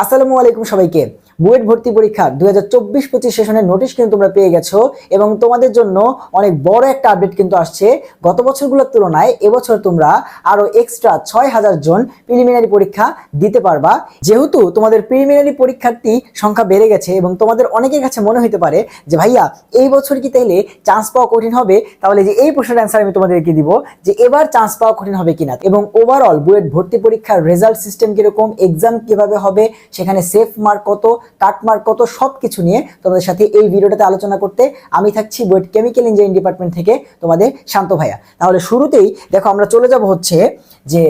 আসসালামু আলাইকুম সবাইকে। বুয়েট ভর্তি পরীক্ষা দু হাজার চব্বিশ পঁচিশ সেশনের নোটিশ কিন্তু তোমরা পেয়ে গেছো এবং তোমাদের জন্য অনেক বড় একটা আপডেট কিন্তু আসছে। গত বছরগুলোর তুলনায় এবছর তোমরা আরও এক্সট্রা ছয় হাজার জন প্রিলিমিনারি পরীক্ষা দিতে পারবা। যেহেতু তোমাদের প্রিলিমিনারি পরীক্ষার্থী সংখ্যা বেড়ে গেছে এবং তোমাদের অনেকের কাছে মনে হতে পারে যে, ভাইয়া, এই বছর কি তাইলে চান্স পাওয়া কঠিন হবে? তাহলে যে, এই প্রশ্নের অ্যান্সার আমি তোমাদেরকে দিব যে, এবার চান্স পাওয়া কঠিন হবে কিনা? এবং ওভারঅল বুয়েট ভর্তি পরীক্ষার রেজাল্ট সিস্টেম কীরকম? এক্সাম কীভাবে হবে? সেখানে সেফ মার্ক কত কাট মার্ক কত সব কিছু নিয়ে তোমাদের সাথে এই ভিডিওটাতে আলোচনা করতে আমি থাকছি বুয়েট কেমিক্যাল ইঞ্জিনিয়ারিং ডিপার্টমেন্ট থেকে তোমাদের শান্ত ভাইয়া। তাহলে শুরুতেই দেখো আমরা চলে যাব হচ্ছে যে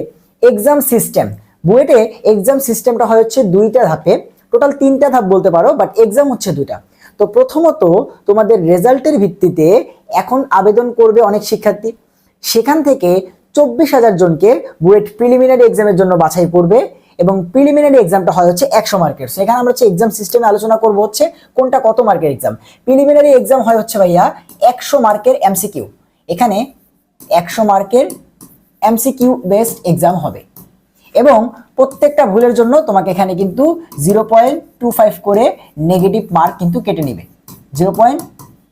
এক্সাম সিস্টেম বুয়েটে এক্সাম সিস্টেমটা হয় হচ্ছে দুইটা ধাপে। টোটাল তিনটা ধাপ বলতে পারো বাট এক্সাম হচ্ছে দুইটা। তো প্রথমত তোমাদের রেজাল্টের ভিত্তিতে এখন আবেদন করবে অনেক শিক্ষার্থী। সেখান থেকে চব্বিশ হাজার জনকে বুয়েট প্রিলিমিনারি এক্সামের জন্য বাছাই করবে এবং প্রিলিমিনারি এক্সামটা হয় হচ্ছে একশো মার্কের So, এখানে আমরা হচ্ছে এক্সাম সিস্টেমে আলোচনা করব হচ্ছে কোনটা কত মার্কের এক্সাম প্রিলিমিনারি এক্সাম হয় হচ্ছে ভাইয়া একশো মার্কের এমসিকিউ এখানে একশো মার্কের এমসিকিউ বেসড এক্সাম হবে। এবং প্রত্যেকটা ভুলের জন্য তোমাকে এখানে কিন্তু জিরো পয়েন্ট টু ফাইভ করে নেগেটিভ মার্ক কিন্তু কেটে নেবে। জিরো পয়েন্ট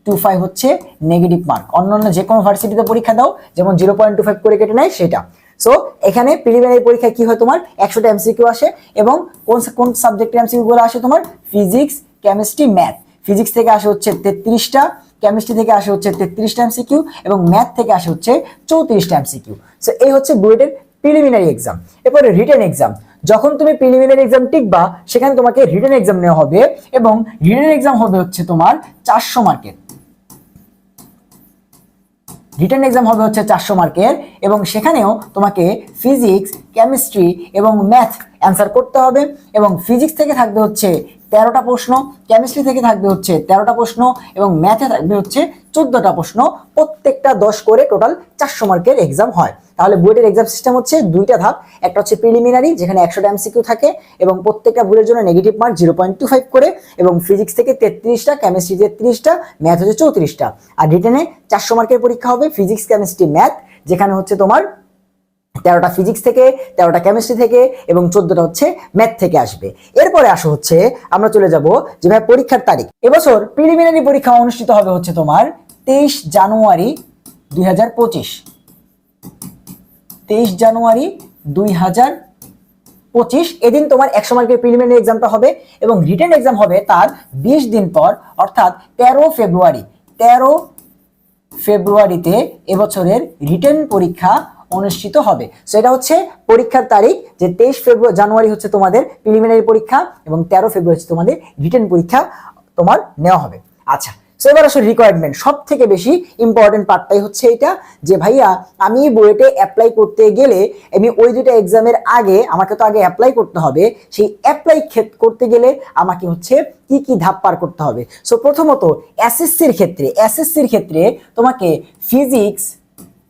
টু ফাইভ হচ্ছে নেগেটিভ মার্ক অন্যান্য যে কোনো ভার্সিটিতে পরীক্ষা দাও যেমন জিরো পয়েন্ট টু ফাইভ করে কেটে নেয় সেটা। সো এখানে প্রিলিমিনারি পরীক্ষায় কি হয় তোমার? একশোটা এমসিকিউ আসে এবং কোন কোন সাবজেক্টের এমসিকিউ গুলো আসে তোমার? ফিজিক্স কেমিস্ট্রি ম্যাথ ফিজিক্স থেকে আসে হচ্ছে তেত্রিশটা কেমিস্ট্রি থেকে আসে হচ্ছে তেত্রিশটা এমসিকিউ এবং ম্যাথ থেকে আসে হচ্ছে চৌত্রিশটা এমসিকিউ সো এই হচ্ছে বুয়েটের প্রিলিমিনারি এক্সাম এরপরে রিটেন এক্সাম যখন তুমি প্রিলিমিনারি এক্সাম টিকবা, সেখানে তোমাকে রিটেন এক্সাম নেওয়া হবে এবং রিটেন এক্সাম হবে হচ্ছে তোমার চারশো মার্কের রিটেন এক্সাম হবে হচ্ছে চারশো মার্কের এবং সেখানেও তোমাকে ফিজিক্স কেমিস্ট্রি এবং ম্যাথ অ্যান্সার করতে হবে এবং ফিজিক্স থেকে থাকবে হচ্ছে তেরোটা প্রশ্ন কেমিস্ট্রি থেকে থাকবে হচ্ছে তেরোটা প্রশ্ন এবং ম্যাথে থাকবে হচ্ছে চোদ্দটা প্রশ্ন। প্রত্যেকটা দশ করে টোটাল চারশো মার্কের এক্সাম হয়। তাহলে বুয়েটের এক্সাম সিস্টেম হচ্ছে দুইটা ধাপ। একটা হচ্ছে প্রিলিমিনারি যেখানে একশোটা এমসিকিউ থাকে এবং প্রত্যেকটা ভুলের জন্য negative mark zero point two five করে এবং ফিজিক্স থেকে তেত্রিশটা কেমিস্ট্রি তেত্রিশটা ম্যাথ হচ্ছে চৌত্রিশটা। আর রিটেনে চারশো মার্কের পরীক্ষা হবে ফিজিক্স কেমিস্ট্রি ম্যাথ যেখানে হচ্ছে তোমার তেরোটা ফিজিক্স থেকে, তেরোটা কেমিস্ট্রি থেকে এবং চোদ্দটা হচ্ছে ম্যাথ থেকে আসবে। এরপরে আসো হচ্ছে, আমরা চলে যাব যে ভাই পরীক্ষার তারিখ। এবছর প্রিলিমিনারি পরীক্ষা অনুষ্ঠিত হবে হচ্ছে তোমার তেইশ জানুয়ারি দুই হাজার পঁচিশ। তেইশ জানুয়ারি দুই হাজার পঁচিশ, এদিন তোমার একশো মার্কের প্রিলিমিনারি এক্সামটা হবে এবং রিটেন এক্সাম হবে তার বিশ দিন পর, অর্থাৎ তেরো ফেব্রুয়ারি। তেরো ফেব্রুয়ারিতে এবছরের রিটেন পরীক্ষা অনুষ্ঠিত হবে। সো এটা হচ্ছে পরীক্ষার তারিখ, যে তেইশ ফেব্রুয়ারি, জানুয়ারি হচ্ছে তোমাদের প্রিলিমিনারি পরীক্ষা এবং তেরো ফেব্রুয়ারি হচ্ছে তোমাদের রিটেন পরীক্ষা তোমার নেওয়া হবে। আচ্ছা সো এবার আসলে রিকোয়ারমেন্ট সব থেকে বেশি ইম্পর্টেন্ট পার্টটাই হচ্ছে এটা, যে ভাইয়া, আমি বুয়েটে অ্যাপ্লাই করতে গেলে আমি ওই দুটো এক্সামের আগে আমাকে তো আগে অ্যাপ্লাই করতে হবে, সেই অ্যাপ্লাই করতে গেলে আমাকে হচ্ছে কি কি ধাপ পার করতে হবে। সো প্রথমত এসএসসির ক্ষেত্রে এসএসসির ক্ষেত্রে তোমাকে ফিজিক্স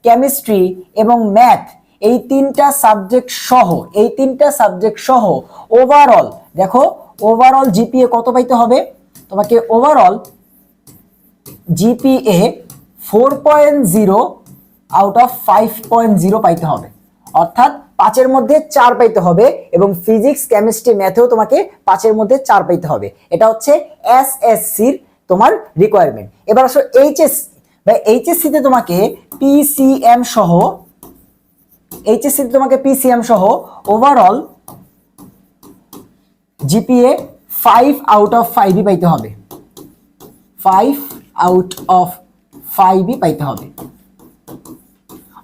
কেমিস্ট্রি এবং ম্যাথ এই তিনটা সাবজেক্ট সহ, এই তিনটা সাবজেক্ট সহ ওভারঅল দেখো ওভারঅল জিপিএ কত পাইতে হবে? তোমাকে overall GPA four point zero out of five point zero পাইতে হবে। অর্থাৎ পাঁচের মধ্যে চার পাইতে হবে এবং ফিজিক্স কেমিস্ট্রি ম্যাথেও তোমাকে পাঁচের মধ্যে চার পাইতে হবে। এটা হচ্ছে এস এস সির তোমার রিকোয়ারমেন্ট এবার আসো এইচএস বা এইচএসসিতে তোমাকে পিসিএম সহ এইচএসসিতে তোমাকে পিসিএম সহ overall GPA five out of ফাইভই পাইতে হবে। ফাইভ আউট অফ ফাইভই পাইতে হবে।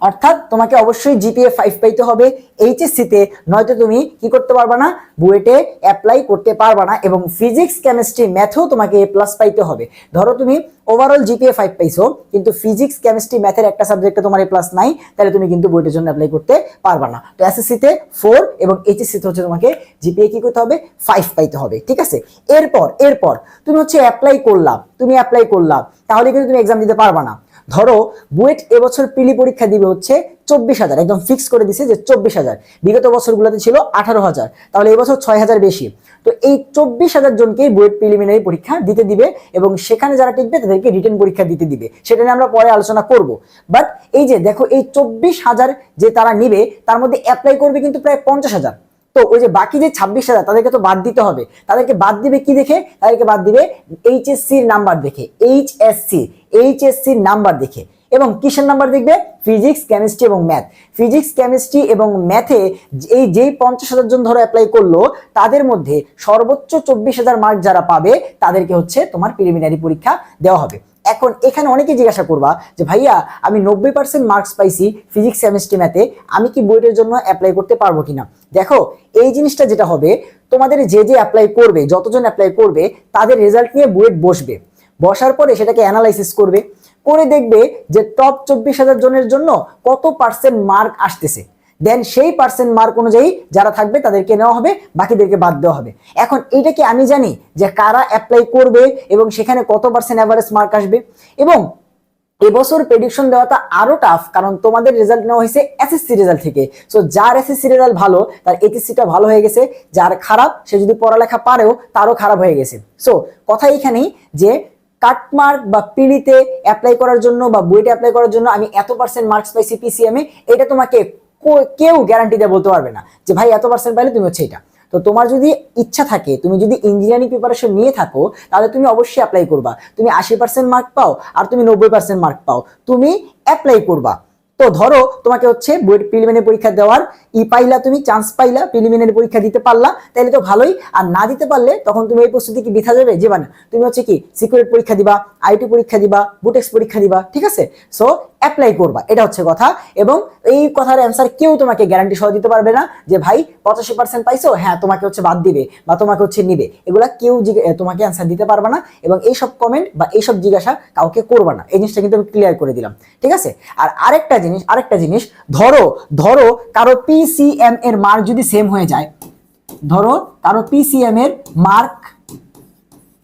অর্থাৎ তোমাকে অবশ্যই জিপিএ ফাইভ পাইতে হবে এইচএসসিতে নয়তো তুমি কি করতে পারবা না? বুয়েটে অ্যাপ্লাই করতে পারবা না এবং ফিজিক্স কেমিস্ট্রি ম্যাথেও তোমাকে এ প্লাস পাইতে হবে। ধরো তুমি ওভারঅল জিপিএ ফাইভ পাইছো, কিন্তু ফিজিক্স কেমিস্ট্রি ম্যাথের একটা সাবজেক্টে তোমার এ প্লাস নাই, তাহলে তুমি কিন্তু বুয়েটের জন্য অ্যাপ্লাই করতে পারবা না। তো এসএসসিতে ফোর এবং এইচএসসিতে হচ্ছে তোমাকে জিপিএ কি করতে হবে? ফাইভ পাইতে হবে, ঠিক আছে? এরপর এরপর, তুমি হচ্ছে অ্যাপ্লাই করলাম তুমি অ্যাপ্লাই করলাম তাহলে কিন্তু তুমি এক্সাম দিতে পারবা না। ধরো, বুয়েট এবছর পিলি পরীক্ষা দিবে হচ্ছে চব্বিশ হাজার, একদম ফিক্স করে দিছে যে চব্বিশ হাজার। বিগত বছরগুলোতে ছিল আঠারো হাজার, তাহলে এবছর ছয় হাজার বেশি। তো এই চব্বিশ হাজার জনকেই বুয়েট প্রিলিমিনারি পরীক্ষা দিতে দিবে এবং সেখানে যারা টিকবে তাদেরকে রিটার্ন পরীক্ষা দিতে দিবে। সেটা নিয়ে আমরা পরে আলোচনা করব। বাট এই যে দেখো, এই চব্বিশ হাজার যে তারা নিবে, তার মধ্যে অ্যাপ্লাই করবে কিন্তু প্রায় পঞ্চাশ হাজার। তো ওই যে বাকি যে ছাব্বিশ হাজার, তাদেরকে তো বাদ দিতে হবে। তাদেরকে বাদ দিবে কি দেখে? তাদেরকে বাদ দিবে এইচএসসির নাম্বার দেখে। এইচএসসি এইচএসসির নাম্বার দেখে। এবং কিসের নাম্বার দেখবে? ফিজিক্স কেমিস্ট্রি এবং ম্যাথ ফিজিক্স কেমিস্ট্রি এবং ম্যাথে এই যেই পঞ্চাশ হাজার জন ধরো অ্যাপ্লাই করল, তাদের মধ্যে সর্বোচ্চ চব্বিশ হাজার মার্ক যারা পাবে, তাদেরকে হচ্ছে তোমার প্রিলিমিনারি পরীক্ষা দেওয়া হবে। এখন এখানে অনেকে জিজ্ঞাসা করবা যে, ভাইয়া, আমি নব্বই পার্সেন্ট মার্কস পাইছি ফিজিক্স কেমিস্ট্রি ম্যাথে আমি কি বুয়েটের জন্য অ্যাপ্লাই করতে পারব কিনা? দেখো, এই জিনিসটা যেটা হবে, তোমাদের যে যে অ্যাপ্লাই করবে, যতজন অ্যাপ্লাই করবে, তাদের রেজাল্ট নিয়ে বুয়েট বসবে। বসার পরে সেটাকে অ্যানালাইসিস করবে। করে দেখবে যে টপ চব্বিশ হাজার জনের জন্য কত পার্সেন্ট মার্ক আসতেছে। দেন সেই পার্সেন্ট মার্ক অনুযায়ী যারা থাকবে তাদেরকে নেওয়া হবে, বাকিদেরকে বাদ দেওয়া হবে। এখন এইটা কি আমি জানি যে কারা অ্যাপ্লাই করবে এবং সেখানে কত পার্সেন্ট অ্যাভারেজ মার্ক আসবে? এবং এবছর প্রেডিকশন দেওয়াটা আরও টাফ কারণ তোমাদের রেজাল্ট নেওয়া হয়েছে এসএসসি রেজাল্ট থেকে। সো যার এসএসসি রেজাল্ট ভালো, তার এইচএসসিটা ভালো হয়ে গেছে, যার খারাপ, সে যদি পড়ালেখা পারেও, তারও খারাপ হয়ে গেছে। সো কথা এইখানেই যে কাটমার্ক বা পিড়িতে অ্যাপ্লাই করার জন্য বা বুয়েটে অ্যাপ্লাই করার জন্য আমি এত পার্সেন্ট মার্কস পাইছি পিসিএমে এটা তোমাকে কেউ গ্যারান্টি দিয়ে বলতে পারবে না যে, ভাই, এত পার্সেন্ট পাইলে তুমি হচ্ছে এটা। তো তোমার যদি ইচ্ছা থাকে, তুমি যদি ইঞ্জিনিয়ারিং প্রিপারেশন নিয়ে থাকো, তাহলে তুমি অবশ্যই অ্যাপ্লাই করবা। তুমি আশি পার্সেন্ট মার্ক পাও আর তুমি নব্বই পার্সেন্ট মার্ক পাও। তুমি অ্যাপ্লাই করবা। তো ধরো তোমাকে হচ্ছে প্রিলিমিনারি পরীক্ষা দেওয়ার ই পাইলা তুমি চান্স পাইলা প্রিলিমিনারি পরীক্ষা দিতে পারলা তাহলে তো ভালোই। আর না দিতে পারলে তখন তুমি এই প্রস্তুতি কি বৃথা যাবে? যে মানে তুমি হচ্ছে কি সিকিউরিটি পরীক্ষা দিবা আইটি পরীক্ষা দিবা বুটেক্স পরীক্ষা দিবা, ঠিক আছে? সো অ্যাপ্লাই করবা। এটা হচ্ছে কথা। এবং এই কথার অ্যান্সার কেউ তোমাকে গ্যারান্টি সহ দিতে পারবে না যে, ভাই, পঁচাশি পার্সেন্ট পাইছো? হ্যাঁ তোমাকে হচ্ছে বাদ দিবে বা তোমাকে হচ্ছে নিবে। এগুলা কেউ তোমাকে অ্যান্সার দিতে পারবে না এবং এইসব কমেন্ট বা এইসব জিজ্ঞাসা কাউকে করবা না। এই জিনিসটা কিন্তু আমি ক্লিয়ার করে দিলাম। ঠিক আছে? আর আরেকটা জিনিস, আরেকটা জিনিস, ধরো ধরো কারও পিসিএম এর মার্ক যদি সেম হয়ে যায়, ধরো কারও পিসিএম এর মার্ক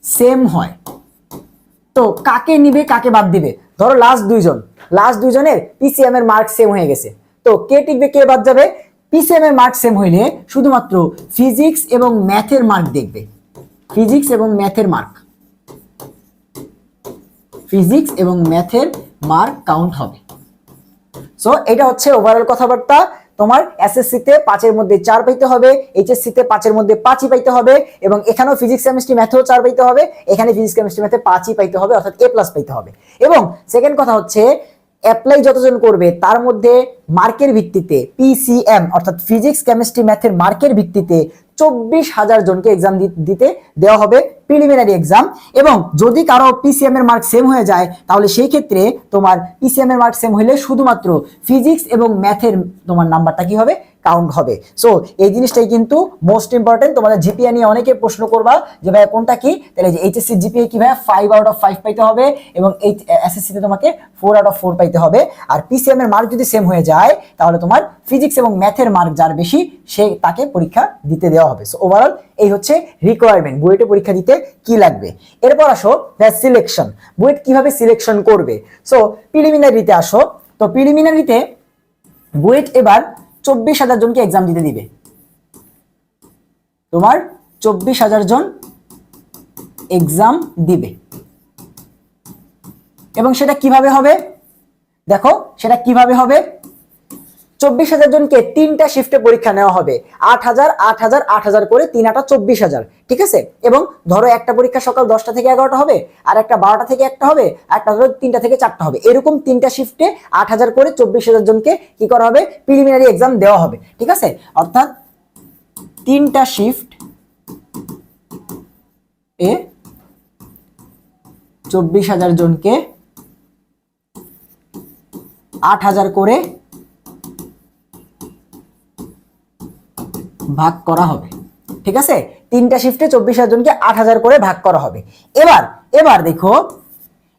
সেম হয়, তো কাকে নিবে, কাকে বাদ দিবে? ধরো লাস্ট দুইজন লাস্ট দুইজনের পিসিএম এর মার্ক সেম হয়ে গেছে, তো কে টিকবে, কে বাদ যাবে? পিসিএম এর মার্ক সেম হইলে শুধুমাত্র ফিজিক্স এবং ম্যাথের মার্ক দেখবে ফিজিক্স এবং ম্যাথের মার্ক ফিজিক্স এবং ম্যাথের মার্ক কাউন্ট হবে। সো এটা হচ্ছে ওভারঅল কথাবার্তা। তোমার এসএসসি তে পাঁচের মধ্যে চার পাইতে হবে এইচএসসি তে পাঁচের মধ্যে পাঁচই পাইতে হবে এবং এখানেও ফিজিক্স কেমিস্ট্রি ম্যাথেও চার পাইতে হবে, এখানে ফিজিক্স কেমিস্ট্রি ম্যাথে পাঁচই পাইতে হবে, অর্থাৎ এ প্লাস পাইতে হবে। এবং সেকেন্ড কথা হচ্ছে অ্যাপ্লাই যতজন করবে, তার মধ্যে মার্কের ভিত্তিতে পিসিএম অর্থাৎ ফিজিক্স কেমিস্ট্রি ম্যাথের মার্কের ভিত্তিতে চব্বিশ হাজার জনকে এক্সাম দিতে দেওয়া হবে। প্রিলিমিনারি এক্সাম এবং যদি কারও পিসিএম এর মার্ক সেম হয়ে যায়, তাহলে সেই ক্ষেত্রে তোমার পিসিএম এর মার্ক সেম হলে শুধুমাত্র ফিজিক্স এবং ম্যাথের তোমার নাম্বারটা কি হবে? কাউন্ট হবে। সো এই জিনিসটাই কিন্তু মোস্ট ইম্পর্টেন্ট তোমাদের জিপিএ নিয়ে অনেকে প্রশ্ন করবা যে ভাই কোনটা কি? তাহলে যে এইচএসসি জিপিএ কি ভাই ফাইভ আউট অফ ফাইভ পাইতে হবে এবং এই এসএসসি তে তোমাকে ফোর আউট অফ ফোর পাইতে হবে। আর পিসিএম এর মার্ক যদি সেম হয়ে যায়, তাহলে তোমার ফিজিক্স এবং ম্যাথের মার্ক যার বেশি, সে তাকে পরীক্ষা দিতে দেওয়া হবে। সো ওভারঅল এই হচ্ছে রিকোয়ারমেন্ট বুয়েটে পরীক্ষা দিতে কি লাগবে। এরপর আসো সিলেকশন বুয়েট কীভাবে সিলেকশন করবে? সো প্রিলিমিনারিতে আসো। তো প্রিলিমিনারিতে বুয়েট এবার চব্বিশ হাজার জনকে এক্সাম দিতে দিবে। তোমার চব্বিশ হাজার জন এক্সাম দিবে। এবং সেটা কীভাবে হবে? দেখো, সেটা কীভাবে হবে? চব্বিশ হাজার জনকে তিনটা শিফটে পরীক্ষা নেওয়া হবে। আট হাজার আট হাজার আট হাজার করে তিন আটা চব্বিশ হাজার, ঠিক আছে? এবং ধরো একটা পরীক্ষা সকাল দশটা থেকে এগারোটা হবে, আর একটা বারোটা থেকে একটা হবে, একটা ধরো তিনটা থেকে চারটা হবে। এরকম তিনটা শিফটে আট হাজার করে চব্বিশ হাজার জনকে কি করা হবে? প্রিলিমিনারি এক্সাম দেওয়া হবে, ঠিক আছে? অর্থাৎ তিনটা শিফট এ চব্বিশ হাজার জনকে আট হাজার করে ভাগ করা হবে। ঠিক আছে? তিনটা শিফটে চব্বিশ হাজার জনকে আট হাজার করে ভাগ করা হবে। এবার এবার দেখো,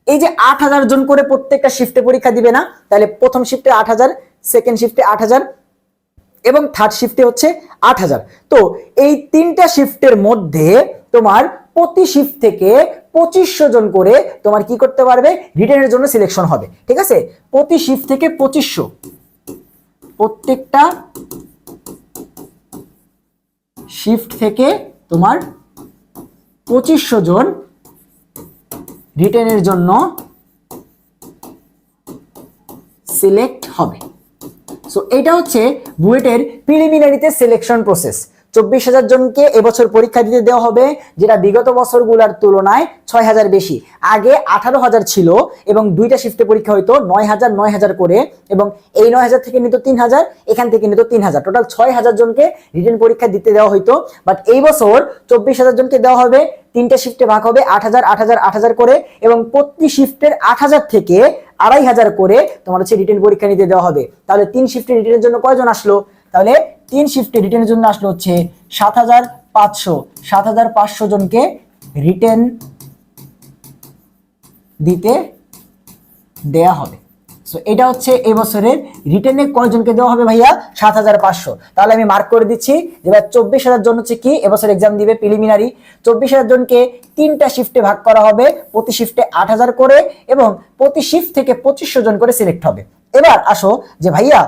এই যে আট হাজার জন করে প্রত্যেকটা শিফটে পরীক্ষা দিবে না, তাহলে প্রথম শিফটে আট হাজার সেকেন্ড শিফটে আট হাজার এবং থার্ড শিফটে হচ্ছে আট হাজার। তো এই তিনটা শিফটের মধ্যে তোমার প্রতি শিফট থেকে পঁচিশশো জন করে তোমার কি করতে পারবে? রিটার্নের জন্য সিলেকশন হবে। ঠিক আছে? প্রতি শিফট থেকে পঁচিশশো। প্রত্যেকটা শিফট থেকে তোমার পঁচিশশো জন রিটেনের জন্য সিলেক্ট হবে। সো এটা হচ্ছে বুয়েটের প্রিলিমিনারিতে সিলেকশন প্রসেস চব্বিশ হাজার জনকে এবছর পরীক্ষা দিতে দেওয়া হবে, যেটা বিগত বছরগুলোর তুলনায় ছয় হাজার বেশি। আগে আঠারো হাজার ছিল এবং দুইটা শিফটে পরীক্ষা হইতো নয় হাজার নয় হাজার করে, এবং এই নয় হাজার থেকে নিত তিন হাজার, এখান থেকে নিত তিন হাজার। টোটাল ছয় হাজার জনকে রিটেন পরীক্ষা দিতে দেওয়া হইতো বাট এই বছর চব্বিশ হাজার জনকে দেওয়া হবে, তিনটা শিফটে ভাগ হবে আট হাজার আট হাজার আট হাজার করে, এবং প্রতি শিফটের আট হাজার থেকে আড়াই হাজার করে তোমার হচ্ছে রিটেন পরীক্ষা নিতে দেওয়া হবে। তাহলে তিন শিফটে রিটেনের জন্য কয়জন আসলো? তাহলে তিন শিফটে রিটেনের জন্য আসলো হচ্ছে সাত হাজার পাঁচশো। সাত হাজার পাঁচশো জনকে রিটেন দিতে দেয়া হবে। সো এটা হচ্ছে এবছরের রিটেনে কয়জনকে দেওয়া হবে ভাইয়া? সাত হাজার পাঁচশো। তাহলে আমি মার্ক করে দিচ্ছি ভাই চব্বিশ হাজার জন হচ্ছে কি এবছর এক্সাম দিবে প্রিলিমিনারি চব্বিশ হাজার জনকে তিনটা শিফটে ভাগ করা হবে, প্রতি শিফটে আট হাজার করে এবং প্রতি শিফট থেকে পঁচিশশো জন করে সিলেক্ট হবে। এবার আসো যে ভাইয়া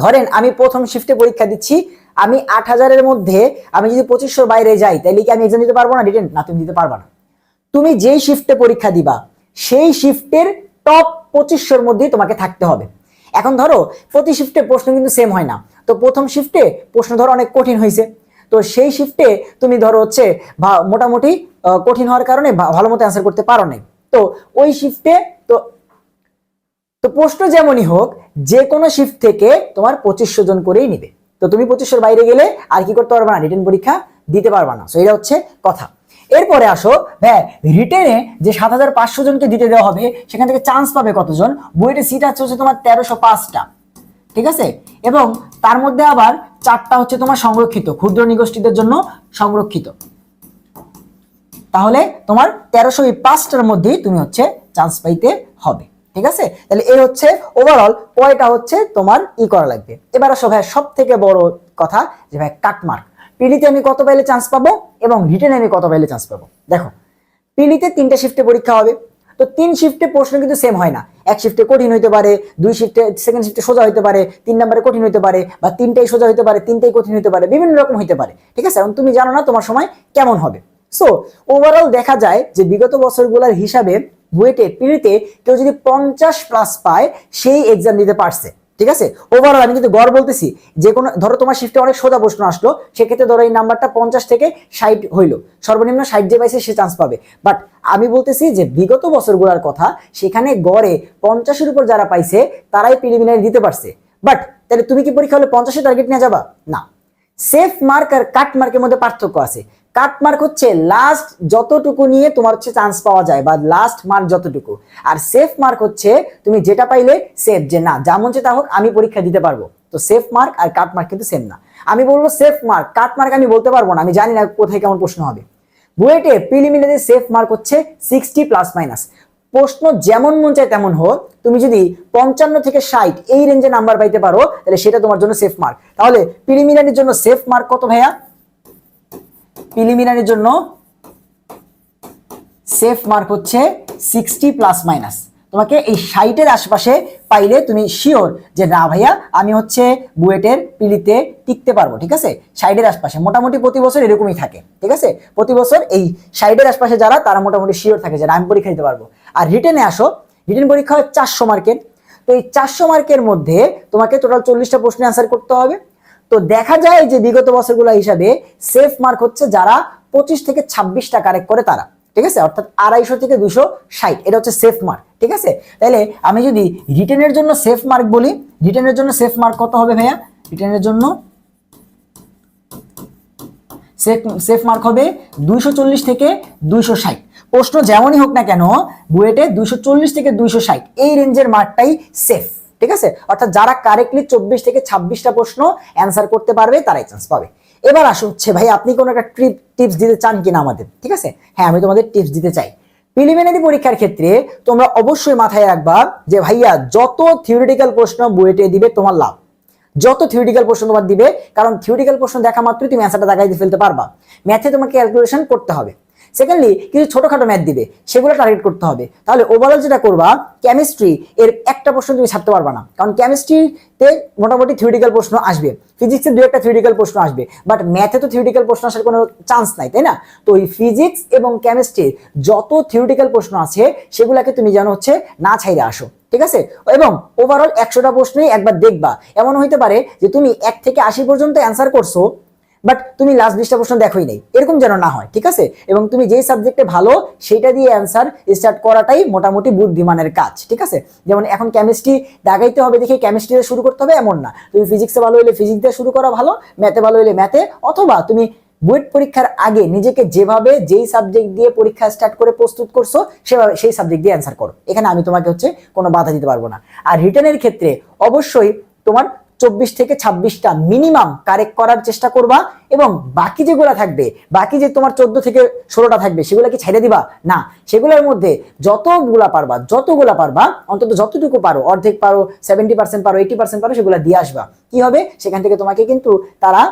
ধরেন আমি প্রথম শিফটে পরীক্ষা দিচ্ছি, আমি আট হাজারের মধ্যে আমি যদি পঁচিশশোর বাইরে যাই তাহলে কি আমি এক্সাম দিতে পারব না? রিটেন না তুমি দিতে পারবা না। তুমি যেই শিফটে পরীক্ষা দিবা, সেই শিফটের টপ পঁচিশশোর মধ্যেই তোমাকে থাকতে হবে। এখন ধরো, প্রতি শিফটে প্রশ্ন কিন্তু সেম হয় না। তো প্রথম শিফটে প্রশ্ন ধরো অনেক কঠিন হয়েছে তো সেই শিফটে তুমি ধরো হচ্ছে মোটামুটি কঠিন হওয়ার কারণে ভালো মতো অ্যান্সার করতে পারো নাই। তো ওই শিফটে তো তো প্রশ্ন যেমনই হোক, যে কোনো শিফট থেকে তোমার পঁচিশশো জন করেই নিবে। তো তুমি পঁচিশশোর বাইরে গেলে আর কি করতে পারবে না রিটেন পরীক্ষা দিতে পারবে না। সো এটা হচ্ছে কথা। এরপরে আসো হ্যাঁ রিটেনে যে সাত হাজার পাঁচশো জনকে দিতে দেওয়া হবে, সেখান থেকে চান্স পাবে কতজন? বুয়েটের সিট আছে হচ্ছে তোমার তেরোশো পাঁচটা। ঠিক আছে? এবং তার মধ্যে আবার চারটা হচ্ছে তোমার সংরক্ষিত, ক্ষুদ্র নিগোষ্ঠীদের জন্য সংরক্ষিত। তাহলে তোমার তেরোশো পাঁচটার মধ্যেই তুমি হচ্ছে চান্স পাইতে হবে। ঠিক আছে? তাহলে এই হচ্ছে ওভারঅল কয়টা হচ্ছে তোমার ই করা লাগবে? এবার আসো ভাই সব থেকে বড় কথা যে ভাই কাটমার্ক পিলিতে আমি কত পাইলে চান্স পাবো এবং রিটেনে আমি কত পাইলে চান্স পাবো? দেখো পিলিতে তিনটা শিফটে পরীক্ষা হবে। তো তিন শিফটে প্রশ্ন কিন্তু সেম হয় না। এক শিফটে কঠিন হইতে পারে, দুই শিফটে সেকেন্ড শিফটে সোজা হইতে পারে, তিন নম্বরে কঠিন হইতে পারে বা তিনটাই সোজা হইতে পারে, তিনটাই কঠিন হইতে পারে, বিভিন্ন রকম হইতে পারে। ঠিক আছে? এখন তুমি জানো না তোমার সময় কেমন হবে। সো ওভারঅল দেখা যায় যে বিগত বছরগুলোর হিসাবে বুয়েটে, পিড়িতে কেউ যদি পঞ্চাশ প্লাস পায়, সেই এক্সাম দিতে পারছে। ঠিক আছে? ওভারঅল আমি কিন্তু গড় বলতেছি, যে কোনো, ধরো তোমার শিফটে অনেক সোজা প্রশ্ন আসলো, সেক্ষেত্রে ধরো এই নাম্বারটা পঞ্চাশ থেকে ষাট হইল। সর্বনিম্ন ষাট যে পাইছে সে চান্স পাবে। বাট আমি বলতেছি যে বিগত বছরগুলোর কথা, সেখানে গড়ে পঞ্চাশের উপর যারা পাইছে, তারাই প্রিলিমিনারি দিতে পারছে। বাট তাহলে তুমি কি পরীক্ষা হলে পঞ্চাশের টার্গেট নিয়ে যাবা? না। সেফ মার্ক আর কাট মার্কের মধ্যে পার্থক্য আছে। কাট মার্ক হচ্ছে লাস্ট যতটুকু নিয়ে তোমার হচ্ছে চান্স পাওয়া যায়, বা লাস্ট মার্ক যতটুকু। আর সেফ মার্ক হচ্ছে, তুমি যেটা পাইলে সেফ যে না, যে তা হোক, আমি পরীক্ষা দিতে পারব। তো সেফ মার্ক আর কাট মার্ক কিন্তু সেম না। আমি বলব সেফ মার্ক কাট মার্ক আমি বলতে পারব না, আমি জানি না কোথায় কেমন প্রশ্ন হবে। বুয়েটে প্রিলিমিনারি সেফ মার্ক হচ্ছে সিক্সটি প্লাস মাইনাস প্রশ্ন যেমন মন চায় তেমন হোক, তুমি যদি পঞ্চান্ন থেকে ষাট এই রেঞ্জে নাম্বার পাইতে পারো, তাহলে সেটা তোমার জন্য সেফ মার্ক তাহলে প্রিলিমিনারির জন্য সেফ মার্ক কত ভাইয়া? প্রিলিমিনারির জন্য সেফ মার্ক হচ্ছে সিক্সটি প্লাস মাইনাস তোমাকে এই ষাটের আশপাশে পাইলে তুমি শিওর যে না ভাইয়া, আমি হচ্ছে বুয়েটের পিলিতে টিকতে পারব, ঠিক আছে? ষাটের আশপাশে। মোটামুটি প্রতি বছর এরকমই থাকে, ঠিক আছে? প্রতি বছর এই ষাটের আশপাশে যারা, তারা মোটামুটি শিওর থাকে যে আমি পরীক্ষা দিতে পারব। আর রিটেনে আসো। রিটেন পরীক্ষা হয় চারশো মার্কের তো এই চারশো মার্কের মধ্যে তোমাকে টোটাল চল্লিশটা প্রশ্নে অ্যান্সার করতে হবে। তো দেখা যায় যে বিগত বছরগুলো হিসাবে সেফ মার্ক হচ্ছে যারা পঁচিশ থেকে ছাব্বিশটা কারেক্ট করে তারা, ঠিক আছে? অর্থাৎ আড়াইশো থেকে দুশো ষাট, এটা হচ্ছে সেফ মার্ক ঠিক আছে? তাহলে আমি যদি রিটেনের জন্য সেফ মার্ক বলি রিটেনের জন্য সেফ মার্ক কত হবে ভাইয়া? রিটেনের জন্য সেফ সেফ মার্ক হবে দুইশো চল্লিশ থেকে দুইশো ষাট। প্রশ্ন যেমনই হোক না কেন, বুয়েটে দুইশো চল্লিশ থেকে দুইশো ষাট, এই রেঞ্জের মার্কটাই সেফ ঠিক আছে? অর্থাৎ যারা কারেক্টলি চব্বিশ থেকে ছাব্বিশটা প্রশ্ন অ্যান্সার করতে পারবে, তারাই চান্স পাবে। এবার আসো হচ্ছে, ভাই, আপনি কোনো একটা ট্রিপ টিপস দিতে চান কিনা আমাদের? ঠিক আছে? হ্যাঁ আমি তোমাদের টিপস দিতে চাই। প্রিলিমিনারি পরীক্ষার ক্ষেত্রে তোমরা অবশ্যই মাথায় রাখবা যে, ভাইয়া, যত থিওরিটিক্যাল প্রশ্ন বুয়েটে দিবে, তোমার লাভ। যত থিওরিটিক্যাল প্রশ্ন তোমার দিবে, কারণ থিওরিটিক্যাল প্রশ্ন দেখা মাত্রই তুমি অ্যান্সারটা দাগাই দিয়ে ফেলতে পারবা। ম্যাথে তোমাকে ক্যালকুলেশন করতে হবে। সেকেন্ডলি কিছু ছোটখাটো ম্যাথ দিবে, সেগুলো টার্গেট করতে হবে। তাহলে ওভারঅল যেটা করবা কেমিস্ট্রি এর একটা প্রশ্ন তুমি ছাড়তে পারবা না। কারণ কেমিস্ট্রিতে মোটামুটি থিওরিটিক্যাল প্রশ্ন আসবে। ফিজিক্সে দু একটা থিওরিটিক্যাল প্রশ্ন আসবে। বাট ম্যাথে তো থিওরিটিক্যাল প্রশ্ন আসার কোনো চান্স নাই, তাই না? তো এই ফিজিক্স এবং কেমিস্ট্রির যত থিওরিটিক্যাল প্রশ্ন আছে, সেগুলোকে তুমি যেন হচ্ছে না ছাইরে আসো। ঠিক আছে? এবং ওভারঅল একশোটা প্রশ্নই একবার দেখবা। এমন হইতে পারে যে তুমি এক থেকে আশি পর্যন্ত অ্যান্সার করছ বাট তুমি লাস্ট বিশটা প্রশ্ন দেখোই নাই। এরকম যেন না হয়, ঠিক আছে? এবং তুমি যেই সাবজেক্টে ভালো সেটা দিয়ে অ্যান্সার স্টার্ট করাটাই মোটামুটি বুদ্ধিমানের কাজ, ঠিক আছে? যেমন এখন কেমিস্ট্রি দাগাইতে হবে দেখে কেমিস্ট্রি দিয়ে শুরু করতে হবে এমন না। তুমি ফিজিক্সে ভালো হলে ফিজিক্স দিয়ে শুরু করা ভালো ম্যাথে ভালো হলে ম্যাথে অথবা তুমি বুয়েট পরীক্ষার আগে নিজেকে যেভাবে যেই সাবজেক্ট দিয়ে পরীক্ষা স্টার্ট করে প্রস্তুত করছ, সেভাবে সেই সাবজেক্ট দিয়ে অ্যান্সার করো। এখানে আমি তোমাকে হচ্ছে কোনো বাধা দিতে পারব না। আর রিটার্নের ক্ষেত্রে অবশ্যই তোমার চব্বিশ থেকে ছাব্বিশটা মিনিমাম কারেক্ট করার চেষ্টা করবা এবং বাকি যেগুলো থাকবে, বাকি যে তোমার চোদ্দ থেকে ষোলোটা থাকবে, সেগুলো কি ছেড়ে দিবা? না, সেগুলোর মধ্যে যতগুলা পারবা যতগুলা পারবা, অন্তত যতটুকু পারো, অর্ধেক পারো সেভেন্টি পার্সেন্ট পারো এইটি পার্সেন্ট পারো, সেগুলো দিয়ে আসবা। কি হবে? সেখান থেকে তোমাকে কিন্তু তারা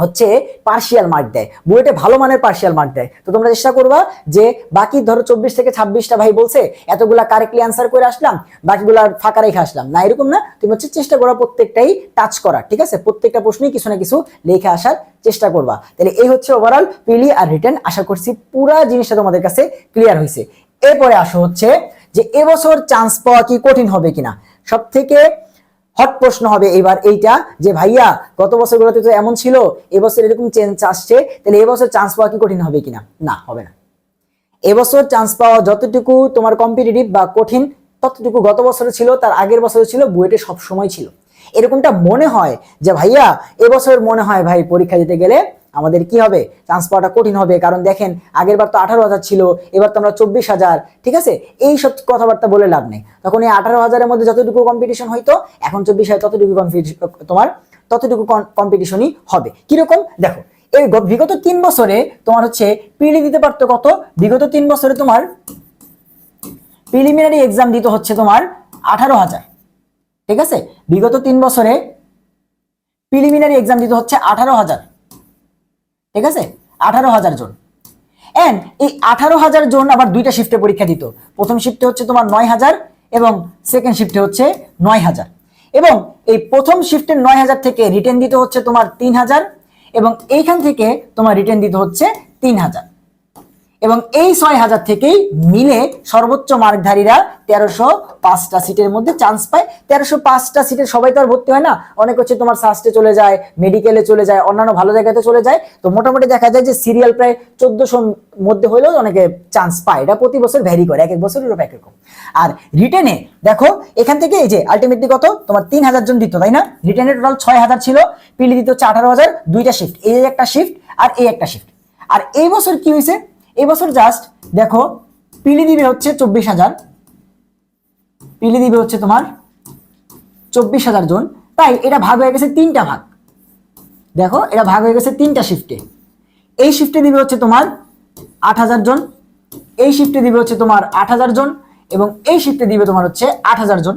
হচ্ছে পার্শিয়াল মার্ক দেয়। বুয়েটে ভালো মানের পার্শিয়াল মার্ক দেয়। তো তোমরা চেষ্টা করবা যে বাকি ধরো চব্বিশ থেকে ছাব্বিশটা ভাই বলছে, এতগুলা কারেক্টলি অ্যান্সার করে আসলাম, বাকিগুলা ফাঁকা রেখে আসলাম। না, এরকম না। তুমি হচ্ছে চেষ্টা করবা প্রত্যেকটাই টাচ করা ঠিক আছে? প্রত্যেকটা প্রশ্নই কিছু না কিছু লেখে আসার চেষ্টা করবা। তাহলে এই হচ্ছে ওভারঅল পিলি আর রিটার্ন আশা করছি পুরা জিনিসটা তোমাদের কাছে ক্লিয়ার হয়েছে। এরপরে আসো হচ্ছে যে এবছর চান্স পাওয়া কি কঠিন হবে কিনা? সব থেকে হট প্রশ্ন হবে এবার এইটা যে, ভাইয়া, গত বছরগুলোতে তো এমন ছিল, এবছর এরকম চেঞ্জ আসছে, তাহলে এবছর চান্স পাওয়া কি কঠিন হবে কিনা? না, হবে না। এবছর চান্স পাওয়া যতটুকু তোমার কম্পিটিটিভ বা কঠিন, ততটুকু গত বছরে ছিল, তার আগের বছরে ছিল, বুয়েটে সব সময় ছিল। এরকমটা মনে হয় যে, ভাইয়া, এবছর মনে হয় ভাই পরীক্ষা দিতে গেলে আমাদের কি হবে? চান্স পাওয়াটা কঠিন হবে। কারণ দেখেন, আগের বার তো আঠারো হাজার ছিল, এবার তো আমরা চব্বিশ হাজার, ঠিক আছে? এই সব কথাবার্তা বলে লাভ নেই। তখন এই আঠারো হাজারের মধ্যে যতটুকু কম্পিটিশন হইতো, এখন চব্বিশ হাজার ততটুকু তোমার ততটুকু কম্পিটিশনই হবে। কীরকম? দেখো, এই বিগত তিন বছরে তোমার হচ্ছে পিলি দিতে পারতো কত? বিগত তিন বছরে তোমার প্রিলিমিনারি এক্সাম দিতে হচ্ছে তোমার আঠারো হাজার। ঠিক আছে? বিগত তিন বছরে প্রিলিমিনারি এক্সাম দিতে হচ্ছে আঠারো হাজার। ঠিক আছে? আঠারো হাজার জন। অ্যান্ড এই আঠারো হাজার জন আবার দুইটা শিফটে পরীক্ষা দিত। প্রথম শিফটে হচ্ছে তোমার নয় হাজার এবং সেকেন্ড শিফটে হচ্ছে নয় হাজার। এবং এই প্রথম শিফটের নয় হাজার থেকে রিটার্ন দিতে হচ্ছে তোমার তিন হাজার এবং এইখান থেকে তোমার রিটার্ন দিতে হচ্ছে তিন হাজার। এবং এই ছয় হাজার থেকেই মিলে সর্বোচ্চ মার্কধারীরা তেরোশো পাঁচটা সিটের মধ্যে চান্স পায়। তেরোশো পাঁচটা সিটের সবাই তো আর ভর্তি হয় না। অনেক হচ্ছে তোমার সাস্টে চলে যায় মেডিকেলে চলে যায়, অন্যান্য ভালো জায়গাতে চলে যায়। তো মোটামুটি দেখা যায় যে সিরিয়াল প্রায় চোদ্দশোর মধ্যে হলেও অনেকে চান্স পায়। এটা প্রতি বছর ভ্যারি করে, এক এক বছর এরকম এক রকম। আর রিটেনে দেখো, এখান থেকে এই যে আলটিমেটলি কত? তোমার তিন হাজার জন দিত, তাই না? রিটেনে টোটাল ছয় হাজার ছিল, পিলি দিত হচ্ছে আঠারো হাজার, দুইটা শিফট এই একটা শিফট আর এই একটা শিফট আর এই বছর কি হয়েছে? এই বছর জাস্ট দেখো, পিলি দিবে হচ্ছে চব্বিশ হাজার। পিলি দিবে হচ্ছে তোমার চব্বিশ হাজার জন। তাই এটা ভাগ হয়ে গেছে তিনটা ভাগ। দেখো, এটা ভাগ হয়ে গেছে তিনটা শিফটে এই শিফটে দিবে হচ্ছে তোমার আট হাজার জন। এই শিফটে দিবে হচ্ছে তোমার আট হাজার জন এবং এই শিফটে দিবে তোমার হচ্ছে আট হাজার জন।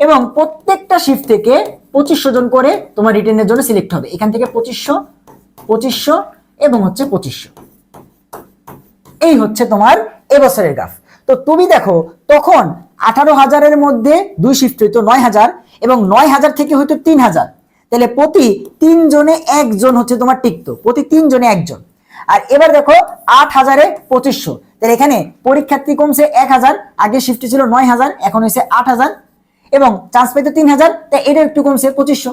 এবং প্রত্যেকটা শিফট থেকে পঁচিশশো জন করে তোমার রিটেনের জন্য সিলেক্ট হবে। এখান থেকে পঁচিশশো পঁচিশশো এবং হচ্ছে পঁচিশশো। এই হচ্ছে তোমার এবছরের গ্রাফ তো তুমি দেখো, তখন আঠারো হাজারের মধ্যে দুই শিফট হইতো নয় হাজার এবং নয় হাজার থেকে হইতো তিন হাজার। তাহলে প্রতি তিনজনে একজন হচ্ছে তোমার টিকতো প্রতি তিনজনে একজন। আর এবার দেখো, আট হাজারে পঁচিশশো। তাহলে এখানে পরীক্ষার্থী কমছে এক হাজার, আগে শিফটে ছিল নয় হাজার, এখন হয়েছে আট হাজার এবং চান্স পেতে তিন হাজার তাই এটা একটু কমছে পঁচিশশো।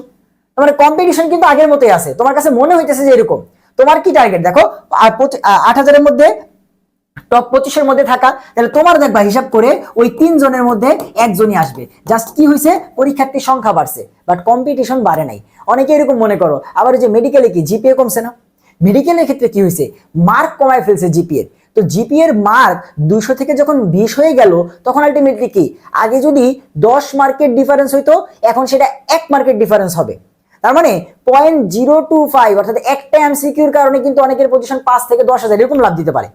তোমার কম্পিটিশন কিন্তু আগের মতোই আছে। তোমার কাছে মনে হইতেছে যে এরকম। তোমার কি টার্গেট দেখো আট হাজারের মধ্যে টপ পঁচিশের মধ্যে থাকা, তাহলে তোমার দেখবা হিসাব করে ওই তিন জনের মধ্যে একজনই আসবে। জাস্ট কি হয়েছে পরীক্ষার্থীর সংখ্যা বাড়ছে বাট কম্পিটিশন বাড়ে নাই। অনেকে এরকম মনে করো, আবার যে মেডিকেলে কি জিপিএ কমছে না? মেডিকেলের ক্ষেত্রে কি হয়েছে মার্ক কমায় ফেলছে জিপিএ তো জিপিএর মার্ক দুশো থেকে যখন বিশ হয়ে গেল, তখন আলটিমেটলি কি? আগে যদি দশ মার্কের ডিফারেন্স হইতো, এখন সেটা এক মার্কের ডিফারেন্স হবে। তার মানে পয়েন্ট জিরো টু ফাইভ অর্থাৎ একটা এমসিকিউর কারণে কিন্তু অনেকের পজিশন পাঁচ থেকে দশ হাজার, এরকম লাভ দিতে পারে।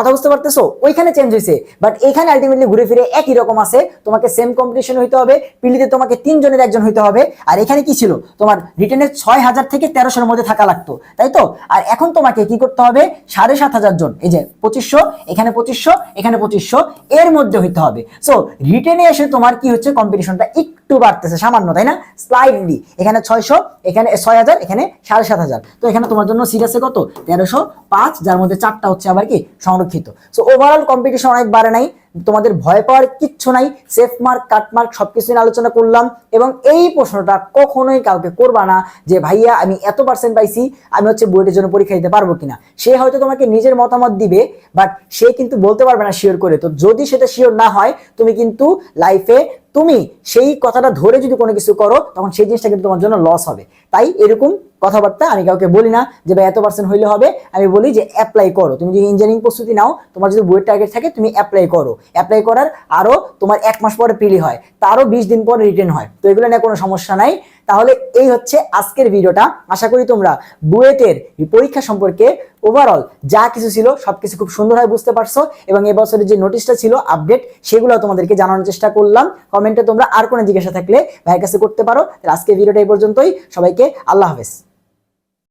কথা বুঝতে পারতেছো? ওইখানে চেঞ্জ হয়েছে বাট এখানে আলটিমেটলি ঘুরে ফিরে একই রকম আছে। তোমাকে সেম কম্পিটিশন হইতে হবে। পিলিতে তোমাকে তিনজনের একজন হইতে হবে। আর এখানে কি ছিল? তোমার রিটেনের ছয় হাজার থেকে তেরোশোর মধ্যে থাকা লাগতো। তাই তো? আর এখন তোমাকে কি করতে হবে? সাড়ে সাত হাজার জন। এই যে পঁচিশশো, এখানে পঁচিশশো এখানে পঁচিশশো, এর মধ্যে হইতে হবে। সো রিটেনে এসে তোমার কি হচ্ছে? কম্পিটিশনটা একটু বাড়তেছে, সামান্য, তাই না? স্লাইডলি এখানে ছয়শো, এখানে ছয় হাজার, এখানে সাড়ে সাত হাজার। তো এখানে তোমার জন্য সিরিয়াসে কত? তেরোশো পাঁচ, যার মধ্যে চারটা হচ্ছে আবার কি? সংরক্ষিত। সো ওভারঅল কম্পিটিশন অনেক বাড়ে নাই। তোমাদের ভয় পাওয়ার কিচ্ছু নাই। সেফ মার্ক কাট মার্ক সবকিছু নিয়ে আলোচনা করলাম। এবং এই প্রশ্নটা কখনোই কাউকে করবা না যে, ভাইয়া, আমি এত পার্সেন্ট পাইছি, আমি হচ্ছে বুয়েটের জন্য পরীক্ষা দিতে পারব কিনা? সে হয়তো তোমাকে নিজের মতামত দিবে বাট সে কিন্তু বলতে পারবে না শিওর করে। তো যদি সেটা শিওর না হয়, তুমি কিন্তু লাইফে তুমি সেই কথাটা ধরে যদি কোনো কিছু করো, তখন সেই জিনিসটা কিন্তু তোমার জন্য লস হবে। তাই এরকম কথাবার্তা আমি কাউকে বলি না যে, ভাই, এত পার্সেন্ট হইলে হবে। আমি বলি যে অ্যাপ্লাই করো। তুমি যদি ইঞ্জিনিয়ারিং প্রস্তুতি নাও, তোমার যদি বইয়ের টার্গেট থাকে, তুমি অ্যাপ্লাই করো। অ্যাপ্লাই করার আরও তোমার এক মাস পরে পিলি হয়, তারও বিশ দিন পরে রিটার্ন হয়। তো এগুলো নিয়ে কোনো সমস্যা নাই। তাহলে এই হচ্ছে আজকের ভিডিওটা। আশা করি তোমরা বুয়েটের পরীক্ষা সম্পর্কে ওভারঅল যা কিছু ছিল সব কিছু খুব সুন্দরভাবে বুঝতে পারছ এবং এবছরের যে নোটিশটা ছিল আপডেট সেগুলো তোমাদেরকে জানানোর চেষ্টা করলাম। কমেন্টে তোমরা আর কোনো জিজ্ঞাসা থাকলে ভাইয়ের কাছে করতে পারো। আজকে ভিডিওটা এই পর্যন্তই। সবাইকে আল্লাহ হাফেজ।